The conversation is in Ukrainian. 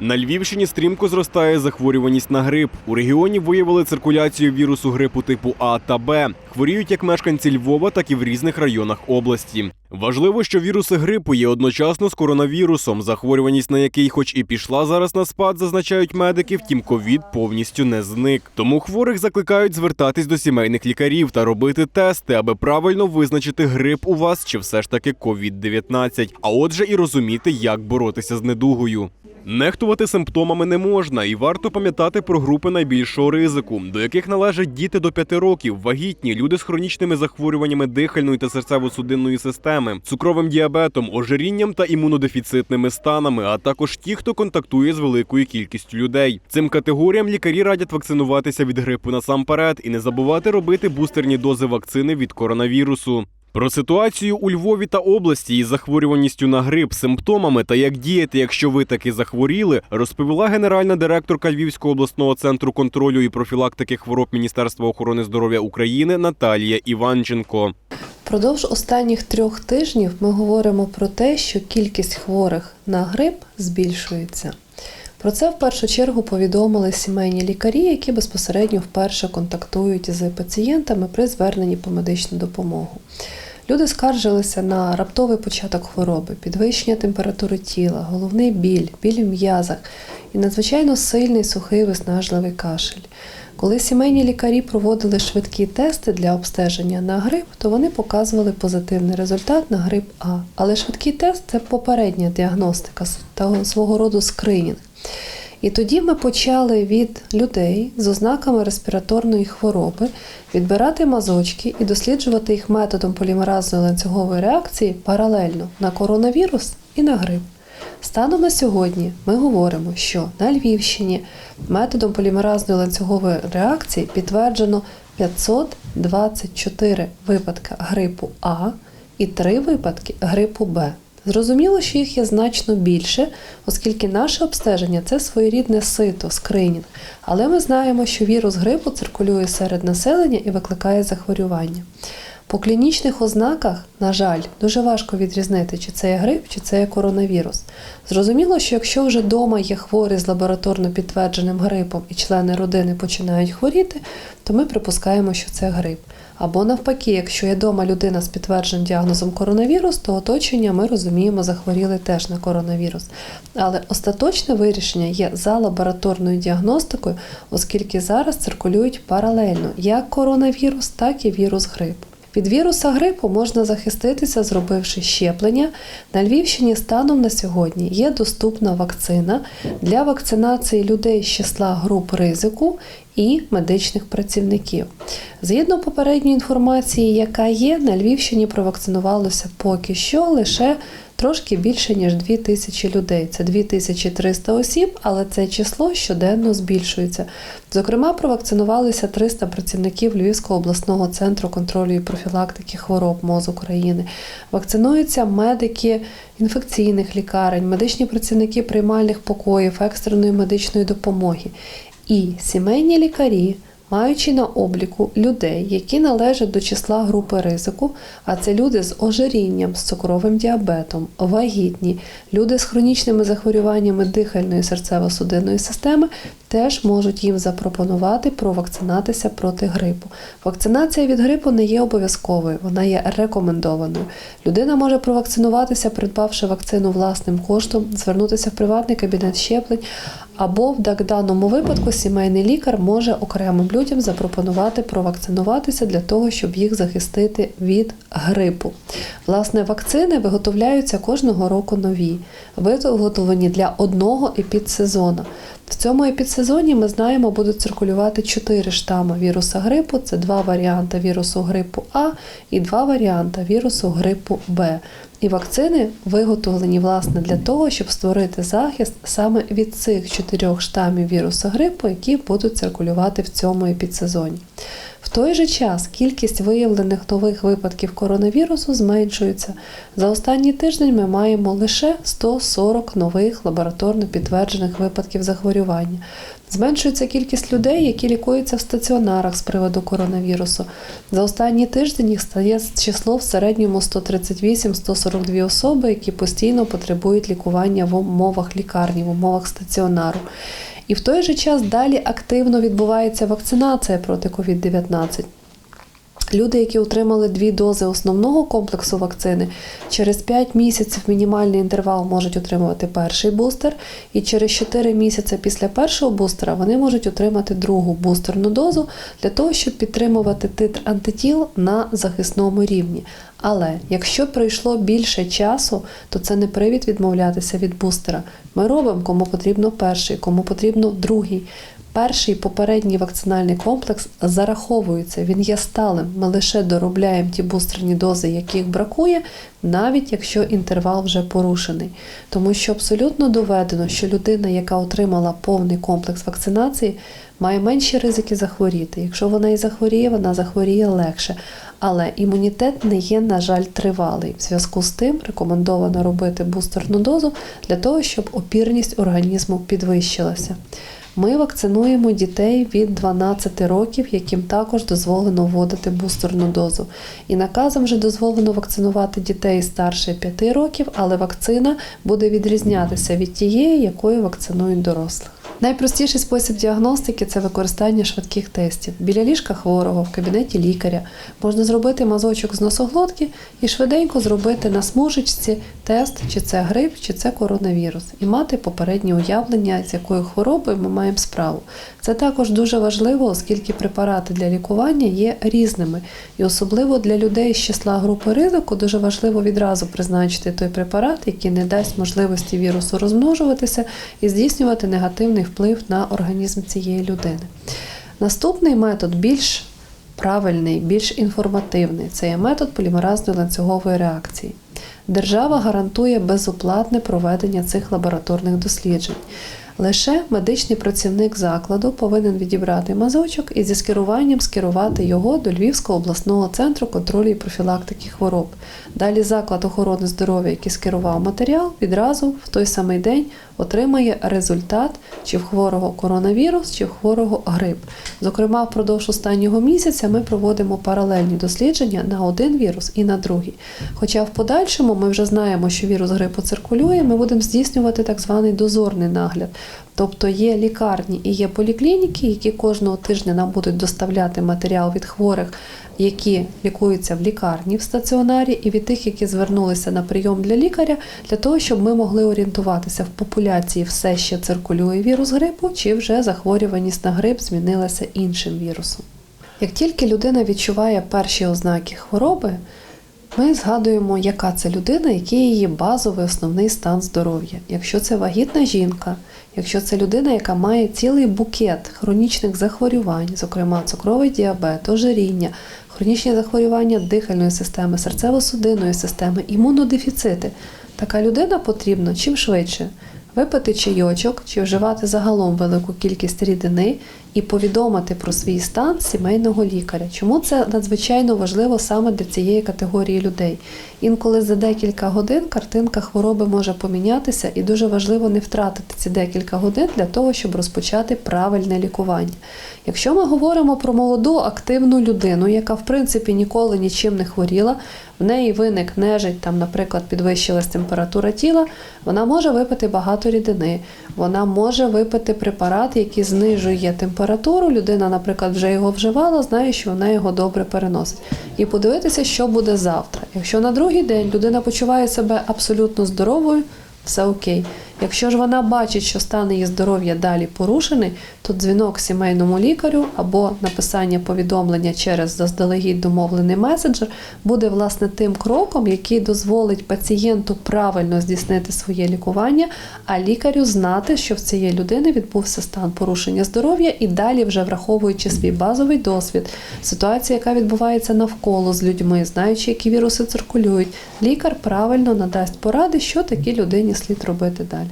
На Львівщині стрімко зростає захворюваність на грип. У регіоні виявили циркуляцію вірусу грипу типу А та Б. Хворіють як мешканці Львова, так і в різних районах області. Важливо, що віруси грипу є одночасно з коронавірусом, захворюваність на який, хоч і пішла зараз на спад, зазначають медики, втім ковід повністю не зник. Тому хворих закликають звертатись до сімейних лікарів та робити тести, аби правильно визначити грип у вас чи все ж таки ковід 19 а отже, і розуміти, як боротися з недугою. Нехтувати симптомами не можна, і варто пам'ятати про групи найбільшого ризику, до яких належать діти до 5 років, вагітні, люди з хронічними захворюваннями дихальної та серцево-судинної системи, цукровим діабетом, ожирінням та імунодефіцитними станами, а також ті, хто контактує з великою кількістю людей. Цим категоріям лікарі радять вакцинуватися від грипу насамперед і не забувати робити бустерні дози вакцини від коронавірусу. Про ситуацію у Львові та області із захворюваністю на грип, симптомами та як діяти, якщо ви таки захворіли, розповіла генеральна директорка Львівського обласного центру контролю і профілактики хвороб Міністерства охорони здоров'я України Наталія Іванченко. Продовж останніх трьох тижнів ми говоримо про те, що кількість хворих на грип збільшується. Про це в першу чергу повідомили сімейні лікарі, які безпосередньо вперше контактують з пацієнтами при зверненні по медичну допомогу. Люди скаржилися на раптовий початок хвороби, підвищення температури тіла, головний біль, біль в м'язах і надзвичайно сильний сухий виснажливий кашель. Коли сімейні лікарі проводили швидкі тести для обстеження на грип, то вони показували позитивний результат на грип А. Але швидкий тест це попередня діагностика та свого роду скринінг. І тоді ми почали від людей з ознаками респіраторної хвороби відбирати мазочки і досліджувати їх методом полімеразної ланцюгової реакції паралельно на коронавірус і на грип. Станом на сьогодні ми говоримо, що на Львівщині методом полімеразної ланцюгової реакції підтверджено 524 випадки грипу А і 3 випадки грипу Б. Зрозуміло, що їх є значно більше, оскільки наше обстеження це своєрідне сито, скринінг. Але ми знаємо, що вірус грипу циркулює серед населення і викликає захворювання. По клінічних ознаках, на жаль, дуже важко відрізнити, чи це є грип, чи це є коронавірус. Зрозуміло, що якщо вже вдома є хворі з лабораторно підтвердженим грипом і члени родини починають хворіти, то ми припускаємо, що це грип. Або навпаки, якщо є вдома людина з підтвердженим діагнозом коронавірус, то оточення ми розуміємо, захворіли теж на коронавірус. Але остаточне вирішення є за лабораторною діагностикою, оскільки зараз циркулюють паралельно як коронавірус, так і вірус грипу. Від віруса грипу можна захиститися, зробивши щеплення. На Львівщині станом на сьогодні є доступна вакцина для вакцинації людей з числа груп ризику і медичних працівників. Згідно попередньої інформації, яка є, на Львівщині провакцинувалося поки що лише трошки більше ніж 2 тисячі людей. Це 2300 осіб, але це число щоденно збільшується. Зокрема, провакцинувалися 300 працівників Львівського обласного центру контролю і профілактики хвороб МОЗ України. Вакцинуються медики інфекційних лікарень, медичні працівники приймальних покоїв, екстреної медичної допомоги. І сімейні лікарі, маючи на обліку людей, які належать до числа групи ризику, а це люди з ожирінням, з цукровим діабетом, вагітні, люди з хронічними захворюваннями дихальної серцево-судинної системи, теж можуть їм запропонувати провакцинатися проти грипу. Вакцинація від грипу не є обов'язковою, вона є рекомендованою. Людина може провакцинуватися, придбавши вакцину власним коштом, звернутися в приватний кабінет щеплень, або в даному випадку сімейний лікар може окремим людям запропонувати провакцинуватися для того, щоб їх захистити від грипу. Власне, вакцини виготовляються кожного року нові, виготовлені для одного епідсезону. В цьому епідсезоні ми знаємо, будуть циркулювати чотири штами віруса грипу. Це два варіанти вірусу грипу А і два варіанти вірусу грипу Б. І вакцини виготовлені власне для того, щоб створити захист саме від цих чотирьох штамів вірусу грипу, які будуть циркулювати в цьому епідсезоні. В той же час кількість виявлених нових випадків коронавірусу зменшується. За останній тиждень ми маємо лише 140 нових лабораторно підтверджених випадків захворювання. Зменшується кількість людей, які лікуються в стаціонарах з приводу коронавірусу. За останній тиждень їх стає число в середньому 138-140 42 особи, які постійно потребують лікування в умовах лікарні, в умовах стаціонару. І в той же час далі активно відбувається вакцинація проти COVID-19. Люди, які отримали дві дози основного комплексу вакцини, через 5 місяців мінімальний інтервал можуть отримувати перший бустер, і через 4 місяці після першого бустера вони можуть отримати другу бустерну дозу для того, щоб підтримувати титр антитіл на захисному рівні. Але якщо пройшло більше часу, то це не привід відмовлятися від бустера. Ми робимо кому потрібно перший, кому потрібно другий. Перший попередній вакцинальний комплекс зараховується, він є сталим. Ми лише доробляємо ті бустерні дози, яких бракує, навіть якщо інтервал вже порушений. Тому що абсолютно доведено, що людина, яка отримала повний комплекс вакцинації, має менші ризики захворіти. Якщо вона і захворіє, вона захворіє легше. Але імунітет не є, на жаль, тривалий. В зв'язку з тим рекомендовано робити бустерну дозу для того, щоб опірність організму підвищилася. Ми вакцинуємо дітей від 12 років, яким також дозволено вводити бустерну дозу. І наказом вже дозволено вакцинувати дітей старше 5 років, але вакцина буде відрізнятися від тієї, якою вакцинують дорослих. Найпростіший спосіб діагностики це використання швидких тестів. Біля ліжка хворого в кабінеті лікаря можна зробити мазочок з носоглотки і швиденько зробити на смужечці тест, чи це грип, чи це коронавірус, і мати попереднє уявлення, з якою хворобою ми маємо справу. Це також дуже важливо, оскільки препарати для лікування є різними, і особливо для людей з числа групи ризику дуже важливо відразу призначити той препарат, який не дасть можливості вірусу розмножуватися і здійснювати негативний вплив на організм цієї людини. Наступний метод більш правильний, більш інформативний це є метод полімеразної ланцюгової реакції. Держава гарантує безоплатне проведення цих лабораторних досліджень. Лише медичний працівник закладу повинен відібрати мазочок і зі скеруванням скерувати його до Львівського обласного центру контролю і профілактики хвороб. Далі заклад охорони здоров'я, який скерував матеріал, відразу в той самий день отримає результат, чи в хворого коронавірус, чи в хворого грип. Зокрема, впродовж останнього місяця ми проводимо паралельні дослідження на один вірус і на другий. Хоча в подальшому ми вже знаємо, що вірус грипу циркулює, ми будемо здійснювати так званий дозорний нагляд. Тобто є лікарні і є поліклініки, які кожного тижня нам будуть доставляти матеріал від хворих, які лікуються в лікарні в стаціонарі, і від тих, які звернулися на прийом для лікаря, для того, щоб ми могли орієнтуватися в популяції все ще циркулює вірус грипу, чи вже захворюваність на грип змінилася іншим вірусом. Як тільки людина відчуває перші ознаки хвороби, ми згадуємо, яка це людина, який її базовий основний стан здоров'я. Якщо це вагітна жінка, якщо це людина, яка має цілий букет хронічних захворювань, зокрема цукровий діабет, ожиріння, хронічні захворювання дихальної системи, серцево-судинної системи, імунодефіцити, така людина потрібно чим швидше випити чайочок чи вживати загалом велику кількість рідини і повідомити про свій стан сімейного лікаря. Чому це надзвичайно важливо саме для цієї категорії людей? Інколи за декілька годин картинка хвороби може помінятися, і дуже важливо не втратити ці декілька годин для того, щоб розпочати правильне лікування. Якщо ми говоримо про молоду активну людину, яка в принципі ніколи нічим не хворіла, в неї виник нежить, там, наприклад, підвищилась температура тіла, вона може випити багато рідини, вона може випити препарат, який знижує температуру. Людина, наприклад, вже його вживала, знає, що вона його добре переносить. І подивитися, що буде завтра. Якщо на другий день людина почуває себе абсолютно здоровою, все окей. Якщо ж вона бачить, що стан її здоров'я далі порушений, то дзвінок сімейному лікарю або написання повідомлення через заздалегідь домовлений меседжер буде власне тим кроком, який дозволить пацієнту правильно здійснити своє лікування, а лікарю знати, що в цієї людини відбувся стан порушення здоров'я, і далі, вже враховуючи свій базовий досвід, ситуація, яка відбувається навколо з людьми, знаючи, які віруси циркулюють, лікар правильно надасть поради, що такій людині слід робити далі.